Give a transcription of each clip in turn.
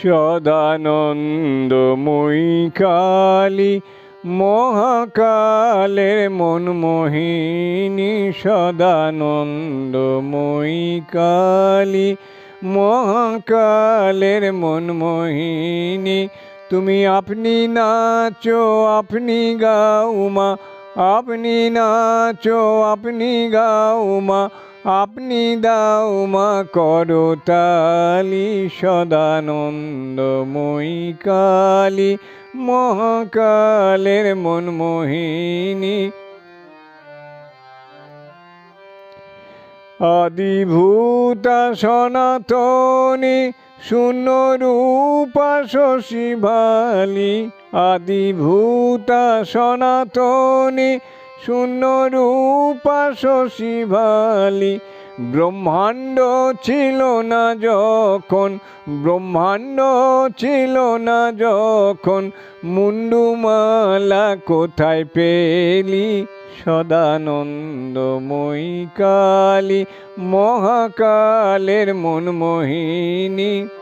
সদানন্দময়ী কালী মহাকালের মনমোহিনী সদানন্দময়ী কালী মহাকালের মনমোহিনী তুমি আপনি নাচো, আপনি গাও মা, আপনি নাচো, আপনি গাও মা আপনি দাও মা করতালি সদানন্দময়ী কালী, মহাকালের মনমোহিনী আদিভূতা সনাতনী শূন্য রূপা শশী ভালি। আদিভূতা সনাতনী শূন্য রূপা ব্রহ্মাণ্ড ছিল না যখন, ব্রহ্মাণ্ড ছিল না যখন, মুন্ডুমালা কোথায় পেলি? সদানন্দময়ী কালী, মহাকালের মনমোহিনী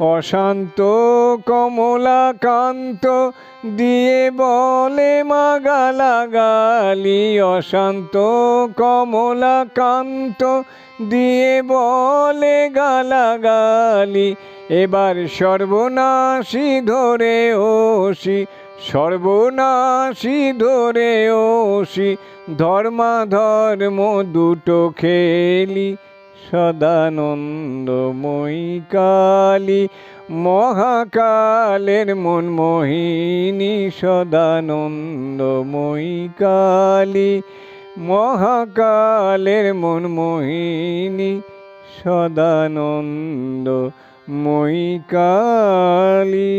অশান্ত কমলাকান্ত দিয়ে বলে মা গালাগালি অশান্ত কমলাকান্ত দিয়ে বলে গালাগালি। এবার সর্বনাশী ধরে ওসি, সর্বনাশী ধরে ওসি, ধর্মাধর্ম দুটো খেলি। সদানন্দময়ী কালী মহাকালের মনমোহিনী সদানন্দময়ী কালী মহাকালের মনমোহিনী সদানন্দ মই কালী।